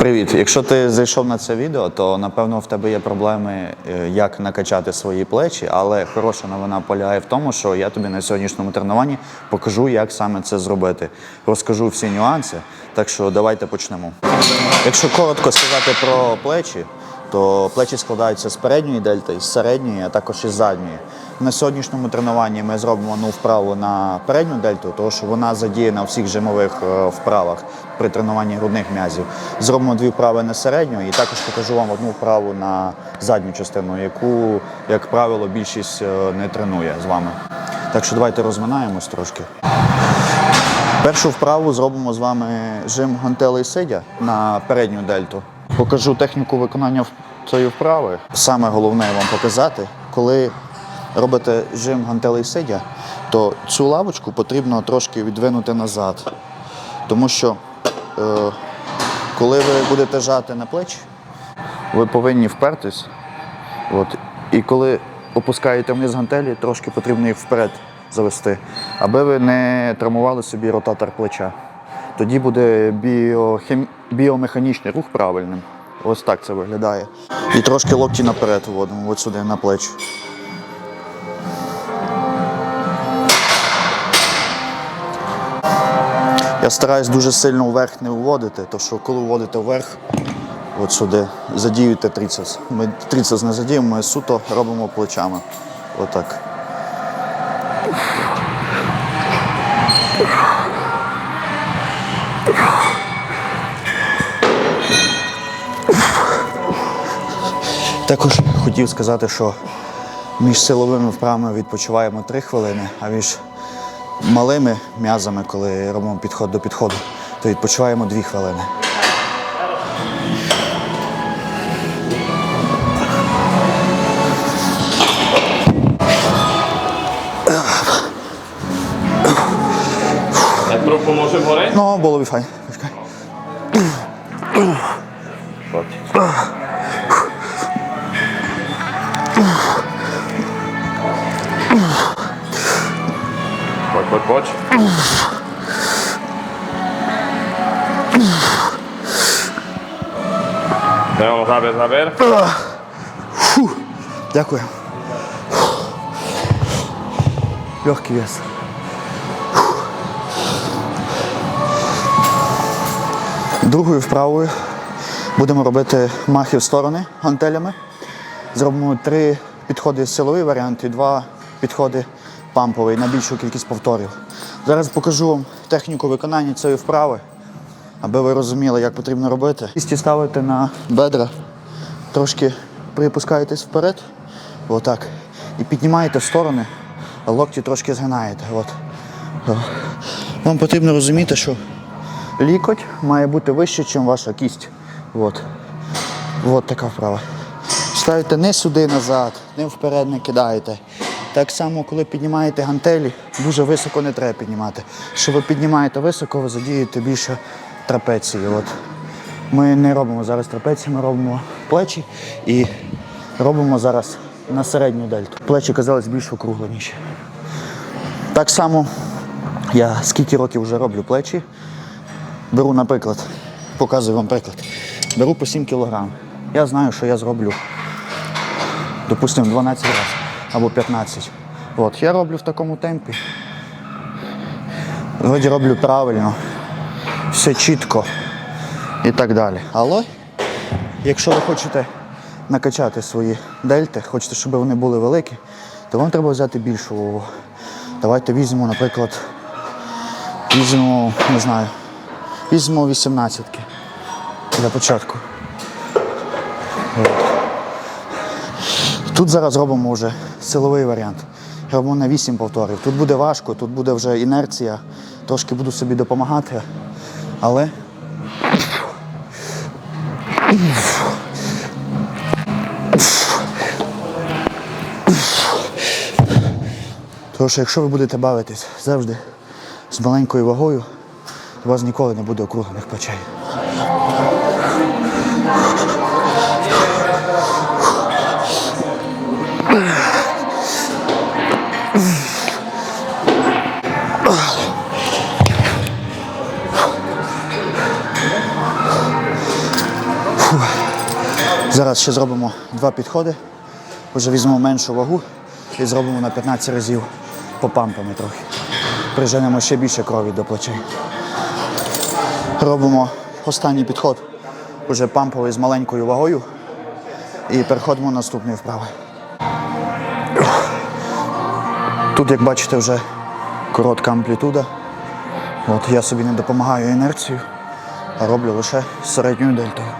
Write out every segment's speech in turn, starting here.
Привіт! Якщо ти зайшов на це відео, то напевно в тебе є проблеми, е, як накачати свої плечі, але хороша новина полягає в тому, що я тобі на сьогоднішньому тренуванні покажу, як саме це зробити. Розкажу всі нюанси, так що давайте почнемо. Якщо коротко сказати про плечі, то плечі складаються з передньої дельти, з середньої, а також із задньої. На сьогоднішньому тренуванні ми зробимо одну вправу на передню дельту, тому що вона задіяна у всіх жимових е, вправах при тренуванні грудних м'язів. Зробимо дві вправи на середню і також покажу вам одну вправу на задню частину, яку, як правило, більшість е, не тренує з вами. Так що давайте розминаємось трошки. Першу вправу зробимо з вами жим гантелей сидя на передню дельту. Покажу техніку виконання цієї вправи. Саме головне вам показати, коли робите жим гантелей сидя, то цю лавочку потрібно трошки відвинути назад. Тому що е, коли ви будете жати на плечі, ви повинні впертись. От. І коли опускаєте вниз гантелі, трошки потрібно їх вперед завести, аби ви не травмували собі ротатор плеча. Тоді буде біохім... біомеханічний рух правильним. Ось так це виглядає. І трошки локті наперед вводимо, от сюди на плечі. Я стараюсь дуже сильно вверх не вводити, тому що коли вводите вверх, от сюди, задіюєте трицепс. Ми трицепс не задіємо, ми суто робимо плечами. Отак. Також хотів сказати, що між силовими вправами відпочиваємо 3 хвилини, а між малими м'язами, коли робимо підход до підходу, то відпочиваємо 2 хвилини. Pro pomoże? Ну, було б файн. Почекай. Chodź, chodź. No, zabier, zabier. Дякую. Легкий вес. Другою вправою будемо робити махи в сторони гантелями. Зробимо три підходи силовий варіант і два підходи памповий на більшу кількість повторів. Зараз покажу вам техніку виконання цієї вправи, аби ви розуміли, як потрібно робити. Кісті ставите на бедра, трошки припускаєтесь вперед, отак. І піднімаєте в сторони, а локті трошки згинаєте. От. Вам потрібно розуміти, що лікоть має бути вище, ніж ваша кість. От. От така вправа. Ставите не сюди назад, не вперед не кидаєте. Так само, коли піднімаєте гантелі, дуже високо не треба піднімати. Що ви піднімаєте високо, ви задієте більше трапеції. От. Ми не робимо зараз трапеції, ми робимо плечі і робимо зараз на середню дельту. Плечі казались більш округленіші. Так само я скільки років вже роблю плечі. Беру, наприклад, показую вам приклад. Беру по 7 кг. Я знаю, що я зроблю, допустимо, 12 разів або 15. От, я роблю в такому темпі. Вроді роблю правильно, все чітко і так далі. Але якщо ви хочете накачати свої дельти, хочете, щоб вони були великі, то вам треба взяти більшу вагу. Давайте візьмемо, наприклад, візьмемо, не знаю, візьмемо 18 для початку. Тут зараз робимо вже силовий варіант. Робимо на 8 повторів. Тут буде важко, тут буде вже інерція, трошки буду собі допомагати, але Тому що якщо ви будете бавитись завжди з маленькою вагою, у вас ніколи не буде округлених плечей. Зараз ще зробимо два підходи. Вже візьмемо меншу вагу і зробимо на 15 разів попампами трохи. Приженемо ще більше крові до плечей. Робимо останній підход, уже памповий з маленькою вагою. І переходимо в наступний вправи. Тут, як бачите, вже коротка амплітуда. От я собі не допомагаю інерцією, а роблю лише середньою дельтою.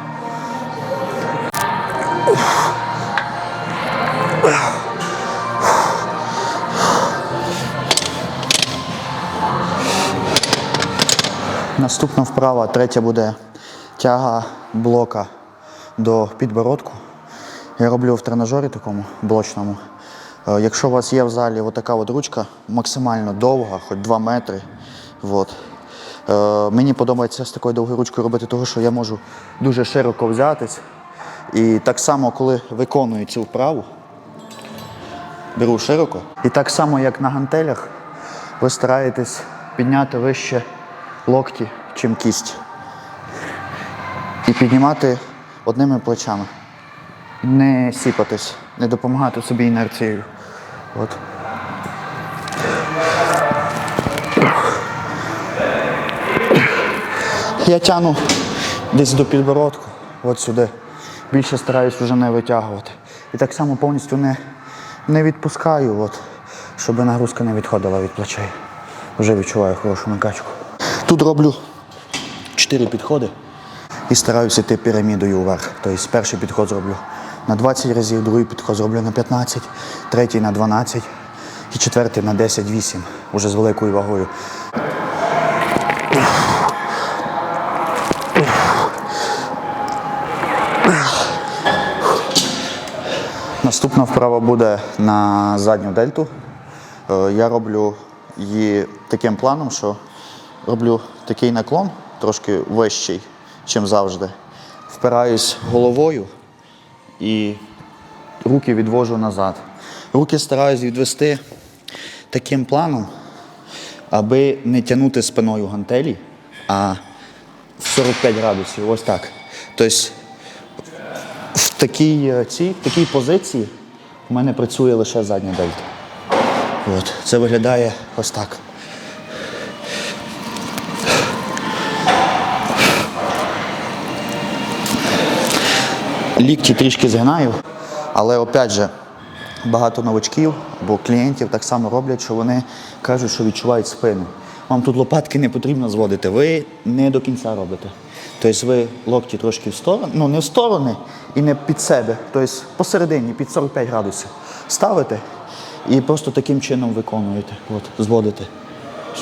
Наступна вправа, третя буде тяга блока до підбородку. Я роблю в тренажері такому блочному. Е, Якщо у вас є в залі отака от ручка, максимально довга, хоч 2 метри. От. Е, Мені подобається з такою довгою ручкою робити, тому що я можу дуже широко взятись. І так само, коли виконую цю вправу, беру широко. І так само, як на гантелях, ви стараєтесь підняти вище локті, чим кість. І піднімати одними плечами. Не сіпатись, не допомагати собі інерцією. От. Я тягну десь до підбородку, от сюди. Більше стараюсь вже не витягувати. І так само повністю не, не відпускаю, от, щоб нагрузка не відходила від плечей. Вже відчуваю хорошу накачку. Тут роблю чотири підходи і стараюся йти пірамідою вверх. Тобто перший підход зроблю на 20 разів, другий підход зроблю на 15, третій на 12 і четвертий на 10-8, уже з великою вагою. Наступна вправа буде на задню дельту. Е, Я роблю її таким планом, що роблю такий наклон, трошки вищий, ніж завжди. Впираюсь головою і руки відвожу назад. Руки стараюсь відвести таким планом, аби не тягнути спиною гантелі, а в 45 градусів. Ось так. Тобто такій, е, цій, в такій позиції у мене працює лише задня дельта. От. Це виглядає ось так. Лікті трішки згинаю, але опять же, багато новачків або клієнтів так само роблять, що вони кажуть, що відчувають спину. Вам тут лопатки не потрібно зводити, ви не до кінця робите. Тобто ви локті трошки в сторону, ну не в сторони і не під себе, тобто посередині, під 45 градусів ставите і просто таким чином виконуєте, от, зводите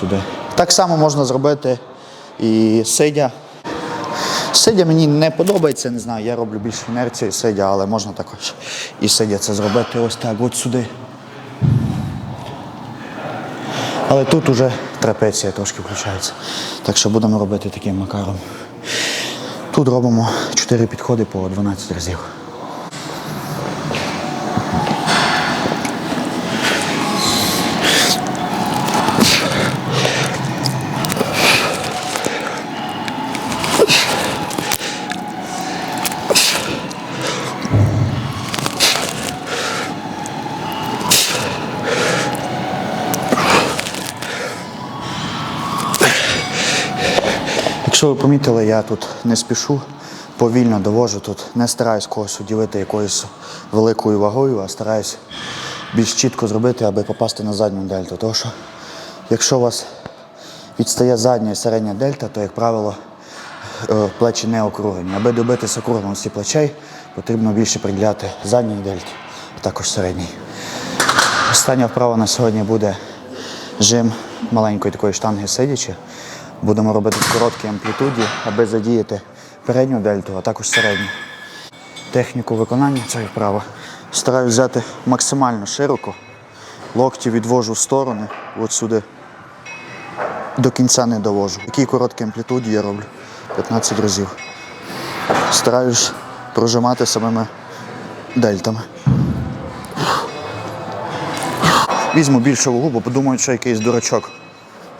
сюди. Так само можна зробити і сидя. Сидя мені не подобається, не знаю, я роблю більше інерції сидя, але можна також і сидя це зробити ось так, от сюди. Але тут уже трапеція трошки включається. Так що будемо робити таким макаром. Тут робимо 4 підходи по 12 разів. Якщо ви помітили, я тут не спішу, повільно довожу тут, не стараюсь когось уділити якоюсь великою вагою, а стараюсь більш чітко зробити, аби попасти на задню дельту. Тому що якщо у вас відстає задня і середня дельта, то, як правило, е, плечі не округлені. Аби добитися округленості плечей, потрібно більше приділяти задній дельті, а також середній. Остання вправа на сьогодні буде жим маленької такої штанги сидячи. Будемо робити в короткій амплітуді, аби задіяти передню дельту, а також середню. Техніку виконання цієї вправи стараюсь взяти максимально широко. Локті відвожу в сторони, от сюди. До кінця не довожу. В такій короткій амплітуді я роблю 15 разів. Стараюсь прожимати самими дельтами. Візьму більшу вагу, бо подумають, що якийсь дурачок.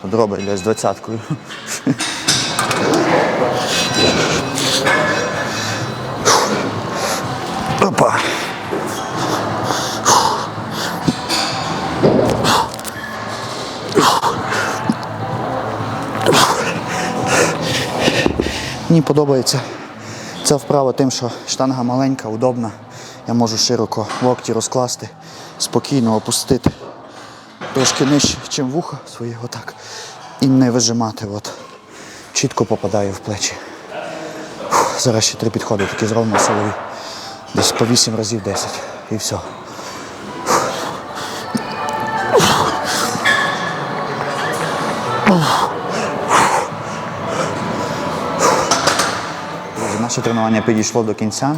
Дроба йде з двадцяткою. Опа. Мені подобається ця вправа тим, що штанга маленька, удобна. Я можу широко локті розкласти, спокійно опустити трошки нижче, чим вухо своє, отак. І не вижимати. От. Чітко попадаю в плечі. Фух, зараз ще три підходи, такі зроблені силові. Десь по 8 разів 10. І все. Наше тренування підійшло до кінця.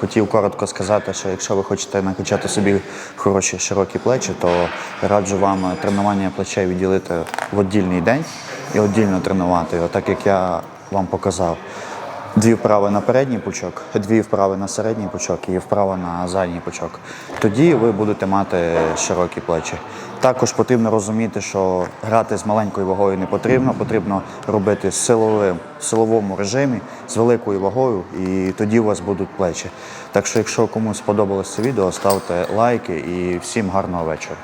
Хотів коротко сказати, що якщо ви хочете накачати собі хороші широкі плечі, то раджу вам тренування плечей відділити в віддільний день і віддільно тренувати, його, так як я вам показав. Дві вправи на передній пучок, дві вправи на середній пучок і вправа на задній пучок. Тоді ви будете мати широкі плечі. Також потрібно розуміти, що грати з маленькою вагою не потрібно, потрібно робити в силовому режимі з великою вагою, і тоді у вас будуть плечі. Так що, якщо комусь сподобалось це відео, ставте лайки і всім гарного вечора.